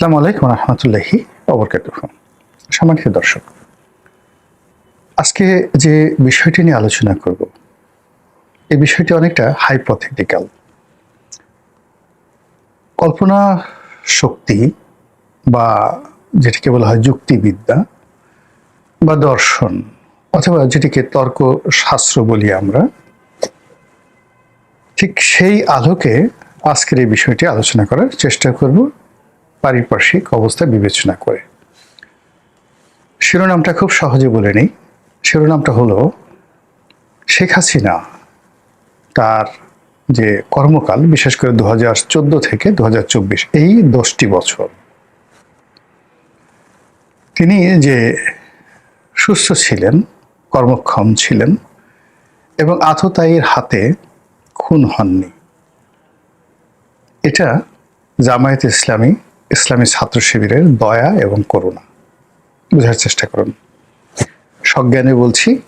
আসসালামু আলাইকুম রহমতুল্লাহি অবরকাত সম্মানিত দর্শক, আজকে যে বিষয়টি নিয়ে আলোচনা করব, এই বিষয়টি অনেকটা হাইপথেটিক্যাল কল্পনা শক্তি বা যেটিকে বলা হয় যুক্তিবিদ্যা বা দর্শন অথবা যেটিকে তর্ক শাস্ত্র বলি আমরা, ঠিক সেই আলোকে আজকের এই বিষয়টি আলোচনা করার চেষ্টা করব। পারিপার্শ্বিক অবস্থা বিবেচনা করে। শিরোনামটা খুব সহজে বলে নেই। শিরোনামটা হলো, শেখ হাসিনা তার যে কর্মকাল, বিশেষ করে দু চোদ্দ থেকে দু হাজার চব্বিশ, এই দশটি বছর, তিনি যে সুস্থ ছিলেন, কর্মক্ষম ছিলেন এবং আততায়ীর হাতে খুন হননি। এটা জামায়াত ইসলামী ইসলামী ছাত্র শিবিরের দয়া এবং করুণা। বোঝার চেষ্টা করুন। সজ্ঞানে বলছি,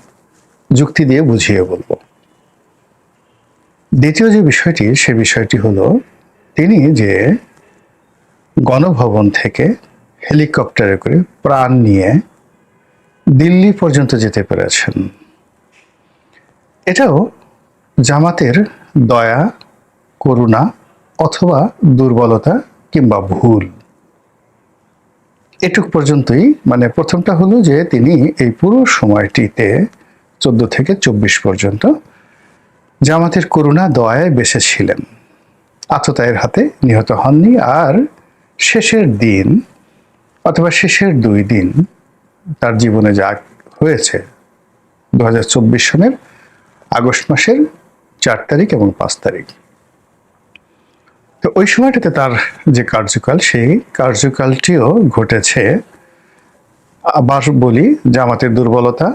যুক্তি দিয়ে বুঝিয়ে বলব। দ্বিতীয় যে বিষয়টি, সে বিষয়টি হলো, তিনি যে গণভবন থেকে হেলিকপ্টারে করে প্রাণ নিয়ে দিল্লি পর্যন্ত যেতে পেরেছেন, এটাও জামাতের দয়া, করুণা অথবা দুর্বলতা কিংবা ভুল? এটুক পর্যন্তই। মানে প্রথমটা হলো যে তিনি এই পুরো সময়টিতে চোদ্দ থেকে চব্বিশ পর্যন্ত জামাতের করুণা, দয়ায় বেঁচে ছিলেন। আততায়ের হাতে নিহত হননি আর শেষের দিন অথবা শেষের দুই দিন তার জীবনে যা হয়েছে দু হাজার চব্বিশ সনের আগস্ট মাসের চার তারিখ এবং পাঁচ তারিখ। ওই সময়টাতে তার যে কার্যকাল, সেই কার্যকালটিও ঘটেছে। আবার বলি, জামাতের দুর্বলতা,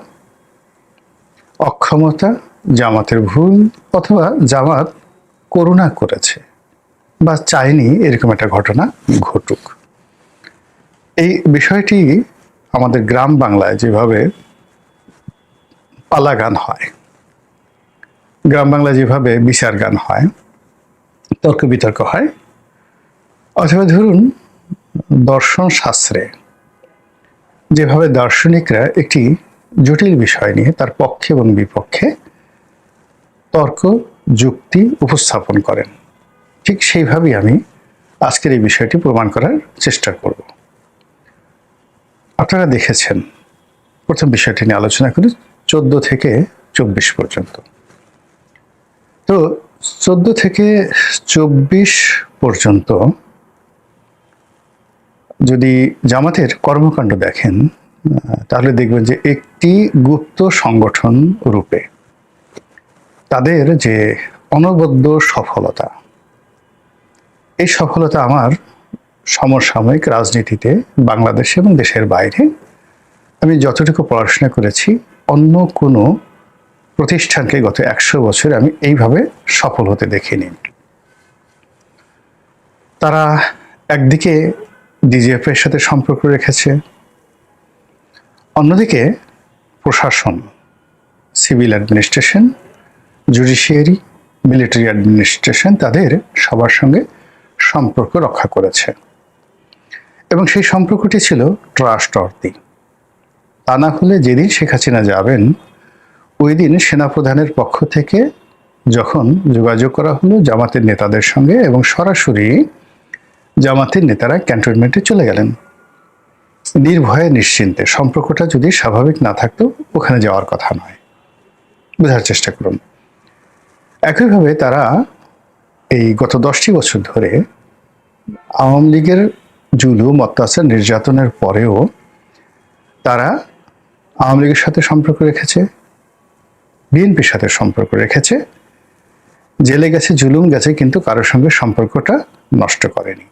অক্ষমতা, জামাতের ভুল, অথবা জামাত করুণা করেছে বা চায়নি এরকম একটা ঘটনা ঘটুক। এই বিষয়টি আমাদের গ্রাম বাংলায় যেভাবে পালা গান হয়, গ্রাম বাংলায় যেভাবে বিচার গান হয় তর্ক বিতর্ক হয়। অথবা ধরুন, দর্শন শাস্ত্রে যেভাবে দার্শনিকরা একটি জটিল বিষয় নিয়ে তার পক্ষে এবং বিপক্ষে তর্ক, যুক্তি উপস্থাপন করেন, ঠিক সেইভাবেই আমি আজকের এই বিষয়টি প্রমাণ করার চেষ্টা করব। আপনারা দেখেছেন, প্রথম বিষয়টি নিয়ে আলোচনা করি, চোদ্দ থেকে চব্বিশ পর্যন্ত। তো চোদ্দ থেকে পর্যন্ত যদি জামাতের কর্মকাণ্ড দেখেন তাহলে দেখবেন যে একটি গুপ্ত সংগঠন রূপে তাদের যে অনবদ্য সফলতা, এই সফলতা আমার সমসাময়িক রাজনীতিতে বাংলাদেশ এবং দেশের বাইরে আমি যতটুকু পড়াশোনা করেছি, অন্য কোনো প্রতিষ্ঠানকে গত একশো বছর আমি এইভাবে সফল হতে দেখিনি। তারা একদিকে ডিজিএফের সাথে সম্পর্ক রেখেছে, অন্যদিকে প্রশাসন, civil administration, judiciary, military administration তাদের সবার সঙ্গে সম্পর্ক রক্ষা করেছে। এবং সেই সম্পর্কটি ছিল ট্রাস্ট অর্থী। তা না হলে যেদিন শেখ হাসিনা যাবেন, ওই দিন সেনাপ্রধানের পক্ষ থেকে যখন যোগাযোগ করা হলো জামাতের নেতাদের সঙ্গে এবং সরাসরি জামাতের নেতারা ক্যান্টনমেন্টে চলে গেলেন। নির্ভয়ে নিশ্চিন্তে সম্পর্কটা যদি স্বাভাবিক না থাকতো, ওখানে যাওয়ার কথা নয়। বোঝার চেষ্টা করুন। একইভাবে তারা এই গত দশটি বছর ধরে আওয়ামী লীগের জুলুম অত্যাচার নির্যাতনের পরেও তারা আওয়ামী লীগের সাথে সম্পর্ক রেখেছে, বিএনপির সাথে সম্পর্ক রেখেছে। জেলে গেছে, জুলুম গেছে, কিন্তু কারোর সঙ্গে সম্পর্কটা নষ্ট করেনি।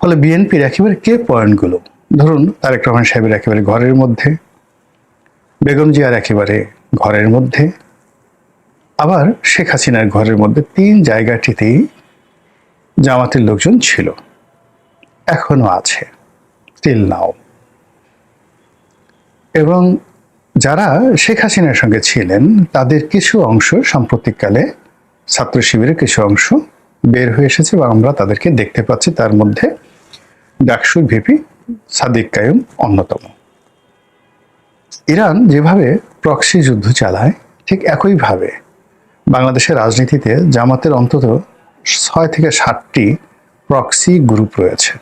ফলে বিএনপির একেবারে কে পয়েন্টগুলো? ধরুন তারেক রহমান সাহেবের একেবারে ঘরের মধ্যে, বেগম জিয়ার একেবারে ঘরের মধ্যে, আবার শেখ হাসিনার ঘরের মধ্যে তিন জায়গাটিতেই জামাতের লোকজন ছিল, এখনও আছে স্টিল নাও এবং যারা শেখ হাসিনার সঙ্গে ছিলেন, তাদের কিছু অংশ সাম্প্রতিককালে ছাত্র শিবিরের কিছু অংশ বের হয়ে এসেছে এবং আমরা তাদেরকে দেখতে পাচ্ছি, তার মধ্যে ডাকসুর ভিপি সাদিক কায়ুম অন্যতম। ইরান যেভাবে প্রক্সি যুদ্ধ চালায়, ঠিক একইভাবে বাংলাদেশের রাজনীতিতে জামাতের অন্তত ছয় থেকে সাতটি প্রক্সি গ্রুপ রয়েছে।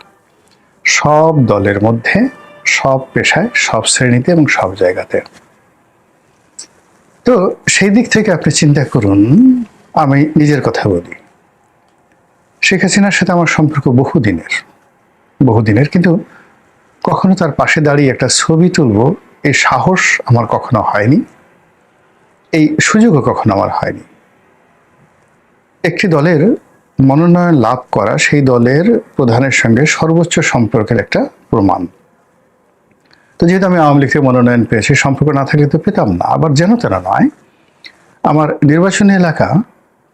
সব দলের মধ্যে, সব পেশায়, সব শ্রেণীতে এবং সব জায়গাতে। তো সেই দিক থেকে আপনি চিন্তা করুন, আমি নিজের কথা বলি। শেখ হাসিনার সাথে আমার সম্পর্ক বহুদিনের। বহুদিনের, কিন্তু কখনো তার পাশে দাঁড়িয়ে একটা ছবি তুলব এই সাহস আমার কখনো হয়নি, এই সুযোগও কখনো আমার হয়নি। একটি দলের মনোনয়ন লাভ করা সেই দলের প্রধানের সঙ্গে সর্বোচ্চ সম্পর্কের একটা প্রমাণ। তো যেহেতু আমি আওয়ামী লীগ থেকে মনোনয়ন পেয়েছি সম্পর্ক না থাকলে তো পেতাম না, আবার যেন তেন নয়, আমার নির্বাচনী এলাকা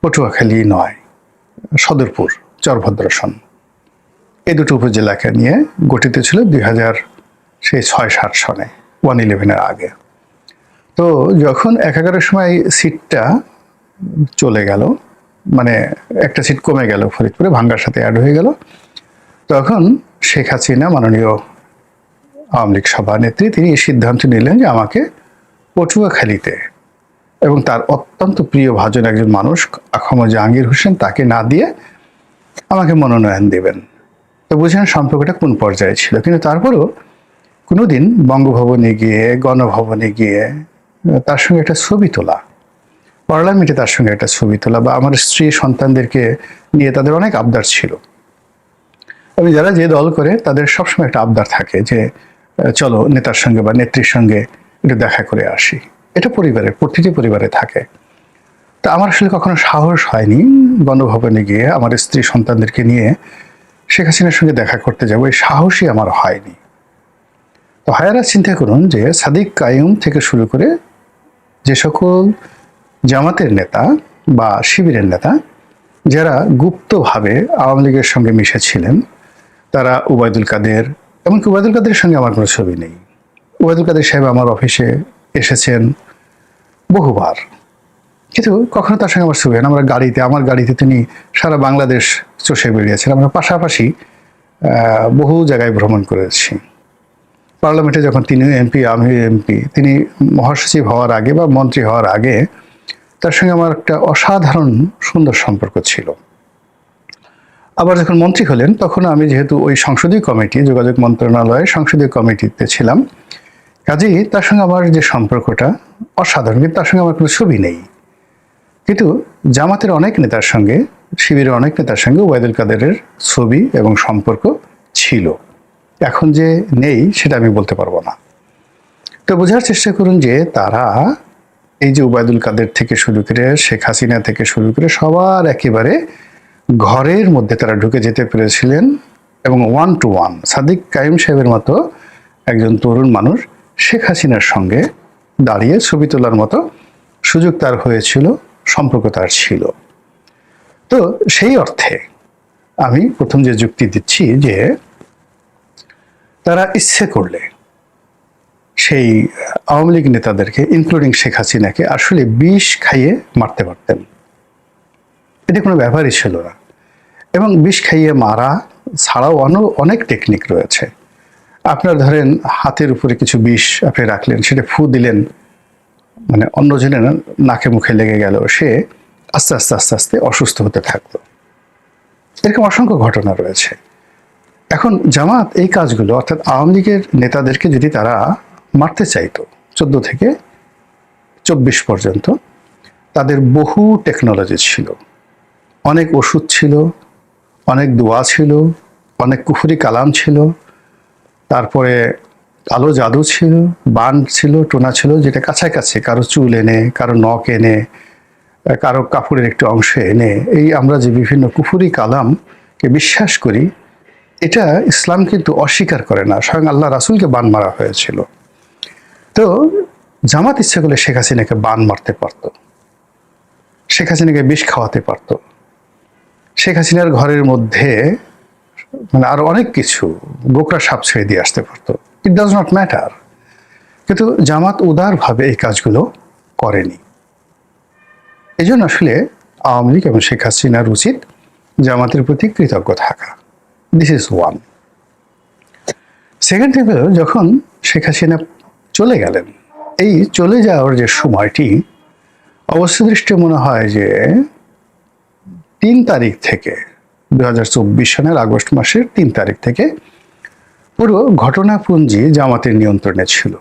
পটুয়াখালী নয়, সদরপুর, চরভদ্রসন। এই দুটো উপজেলাকে নিয়ে গঠিত ছিল দুই হাজার সেই ছয় সাত সনে ওয়ান ইলেভেনের আগে। তো যখন এক এগারোর সময় সিটটা চলে গেল মানে একটা সিট কমে গেল ফরিদপুরে, ভাঙ্গার সাথে অ্যাড হয়ে গেল, তখন শেখ হাসিনা মাননীয় আওয়ামী লীগ সভানেত্রী তিনি এই সিদ্ধান্ত নিলেন যে আমাকে পটুয়াখালীতে এবং তার অত্যন্ত প্রিয় ভাজন একজন মানুষ, আখম জাহাঙ্গীর হোসেন, তাকে না দিয়ে আমাকে মনোনয়ন দেবেন। তো বুঝেন সম্পর্কটা কোন পর্যায়ে ছিল। কিন্তু তারপরও কোনোদিন বঙ্গভবনে গিয়ে, গণভবনে গিয়ে, তার সঙ্গে একটা ছবি তোলা, পার্লামেন্টে তার সঙ্গে একটা ছবি তোলা বা আমার স্ত্রী সন্তানদেরকে নিয়ে তাদের অনেক আবদার ছিল। আমি যারা যে দল করে তাদের সবসময় একটা আবদার থাকে যে, চলো নেতার সঙ্গে বা নেত্রীর সঙ্গে একটু দেখা করে আসি। এটা পরিবারে, প্রতিটি পরিবারে থাকে। তা আমার আসলে কখনো সাহস হয়নি গণভবনে গিয়ে আমার স্ত্রী সন্তানদেরকে নিয়ে শেখ হাসিনার সঙ্গে দেখা করতে যাব, এই সাহসই আমার হয়নি। তো হায়ারা চিন্তা করুন যে সাদিক কায়ুম থেকে শুরু করে যে সকল জামাতের নেতা বা শিবিরের নেতা, যারা গুপ্তভাবে আওয়ামী লীগের সঙ্গে মিশেছিলেন তারা উবায়দুল কাদের, এমনকি উবায়দুল কাদের সঙ্গে আমার কোনো ছবি নেই। উবায়দুল কাদের সাহেব আমার অফিসে এসেছেন বহুবার। কিন্তু কখনো তার সঙ্গে আমার ছবি আমরা গাড়িতে, আমার গাড়িতে তিনি সারা বাংলাদেশ চষে বেরিয়েছেন আমরা পাশাপাশি বহু জায়গায় ভ্রমণ করেছি। পার্লামেন্টে যখন তিনি এমপি, আমি এমপি, তিনি মহাসচিব হওয়ার আগে বা মন্ত্রী হওয়ার আগে, তার সঙ্গে আমার একটা অসাধারণ সুন্দর সম্পর্ক ছিল। আবার যখন মন্ত্রী হলেন, তখন আমি যেহেতু ওই সংসদীয় কমিটি, যোগাযোগ মন্ত্রণালয়ের সংসদীয় কমিটিতে ছিলাম, কাজেই তার সঙ্গে আমার যে সম্পর্কটা অসাধারণ, কিন্তু তার সঙ্গে আমার কোনো ছবি নেই। কিন্তু জামাতের অনেক নেতার সঙ্গে শিবিরের অনেক নেতার সঙ্গে ওয়াইদুল কাদেরের ছবি এবং সম্পর্ক ছিল। এখন যে নেই, সেটা আমি বলতে পারব না। তো বোঝার চেষ্টা করুন যে তারা এই যে উবায়দুল কাদের থেকে শুরু করে, শেখ হাসিনা থেকে শুরু করে সবার একেবারে ঘরের মধ্যে তারা ঢুকে যেতে পেরেছিলেন এবং one two one Sadiq Kaim সাহেবের মতো একজন তরুণ মানুষ শেখ হাসিনার সঙ্গে দাঁড়িয়ে ছবি তোলার মতো সুযোগ তার হয়েছিল, সম্পর্ক তার ছিল। তো সেই অর্থে আমি প্রথম যে যুক্তি দিচ্ছি যে তারা ইচ্ছে করলে সেই আওয়ামী লীগ নেতাদেরকে ইনক্লুডিং শেখ হাসিনাকে, আসলে বিষ খাইয়ে মারতে পারতেন। এটা কোনো ব্যাপারই ছিল না। এবং বিষ খাইয়ে মারা ছাড়াও অনেক টেকনিক রয়েছে। আপনার ধরেন হাতের উপরে কিছু বিষ আপনি রাখলেন, সেটা ফু দিলেন মানে অন্যজনের নাকে মুখে লেগে গেল, সে আস্তে আস্তে আস্তে আস্তে অসুস্থ হতে থাকল। এরকম অসংখ্য ঘটনা রয়েছে। এখন জামাত এই কাজগুলো, অর্থাৎ আওয়ামী লীগের নেতাদেরকে যদি তারা মারতে চাইতো, চোদ্দ থেকে চব্বিশ পর্যন্ত, তাদের বহু টেকনোলজি ছিল। অনেক ওষুধ ছিল, অনেক দোয়া ছিল, অনেক কুফুরি কালাম ছিল, তারপরে কালো জাদু ছিল, বান ছিল, টোনা ছিল, যেটা কাছাকাছি, কারও চুল এনে, কারও নখ এনে কারও কাপড়ের একটু অংশ এনে এই আমরা যে বিভিন্ন কুফুরি কালামকে বিশ্বাস করি, এটা ইসলাম কিন্তু অস্বীকার করে না, স্বয়ং আল্লাহ রাসুলকে বান মারা হয়েছিল। তো জামাত ইচ্ছে করলে শেখ হাসিনাকে বান মারতে পারত, শেখ হাসিনাকে বিষ খাওয়াতে পারত। শেখ হাসিনার ঘরের মধ্যে মানে আরও অনেক কিছু গোকরা সাপ ছেড়ে দিয়ে আসতে পারতো। ইট ডাজ নট ম্যাটার কিন্তু জামাত উদারভাবে এই কাজগুলো করেনি। এই জন্য আসলে আওয়ামী লীগ এবং শেখ হাসিনার উচিত জামাতের প্রতি কৃতজ্ঞ থাকা। This is one second thing হলো, যখন শেখ হাসিনা চলে গেলেন, এই চলে যাওয়ার যে সময়টি অবস্থা দৃষ্টি মনে হয় যে তিন তারিখ থেকে দু হাজার চব্বিশ সনের আগস্ট মাসের তিন তারিখ থেকে পুরো ঘটনাপুঞ্জি জামাতের নিয়ন্ত্রণে ছিল।